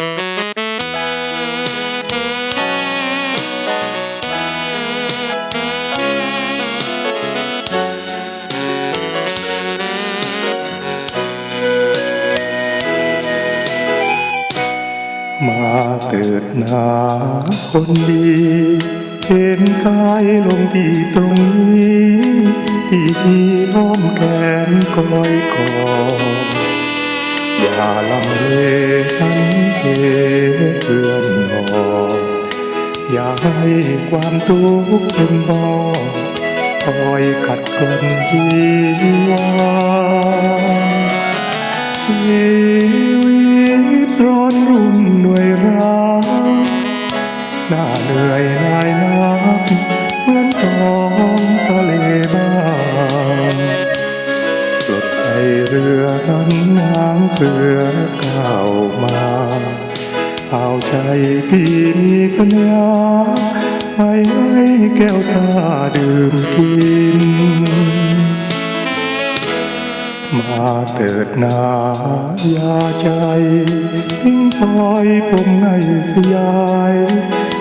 มาเกิดหนาคนดี เห็นกายลงที่ตรงนี้ที่อ้อมแขนคอยกอด อย่าลำเลฉันเหเพื่อนบออย่าให้ความทุกข์เป็นบ่อคอยขัดกลอนชีวาชีวิตร้อนรุ่มด้วยรักหน้าเหนื่อยางเสือก้าวมา เอาใจพี่มีสัญญาไม่ให้แก้วตาดื่มกิน มาเถิดนายาใจทิ้งปล่อยผมให้สยาย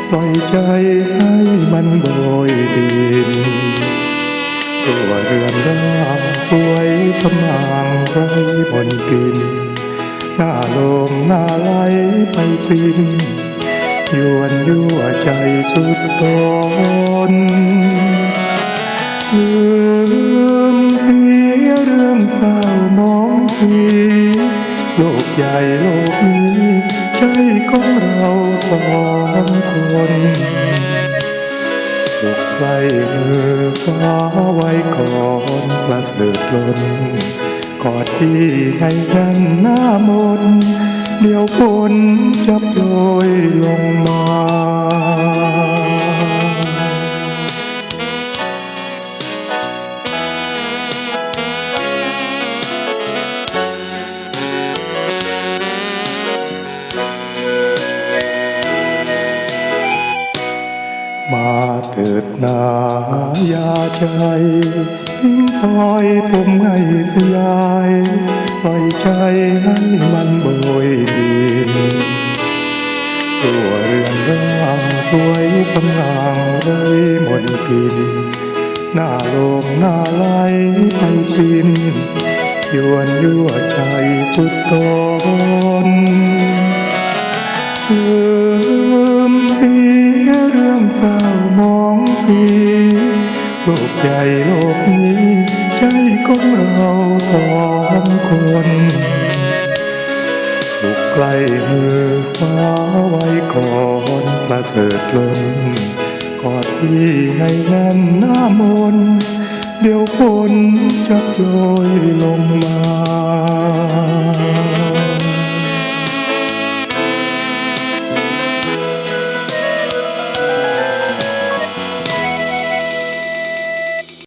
ปล่อยใจให้มันโบยบิน ตัวเรือนร่างสวยสมางไรบนกิน หน้าลมหน้าไหลไปสิ้นยวนยั่วใจสุดตนลืมเสียเรื่องเศร้ามองทีโลกใหญ่โลกนี้ใจของเราสองคนสุข ใส่มือฟ้าไว้ก่อนประเสริฐล้นกอดที่ในนั้นหน้ามนเดี๋ยวฝนจะโปรยลง เถิดนายาใจทิ้งปล่อยผมให้สยายปล่อยใจให้มันโบยบินตัวเรือนร่างสวยสำงามไรหมดกิน หน้าโลงหน้าไหลไปชินยวนยั่วใจสุดตนลืม โลกใหญ่โลกนี้ใจของเราสองคน สุขใกล้มือฟ้าไว้ก่อนประเสริฐล้นกอดพี่ให้แน่นหน้ามน เดี๋ยวฝนจะโปรยลงมา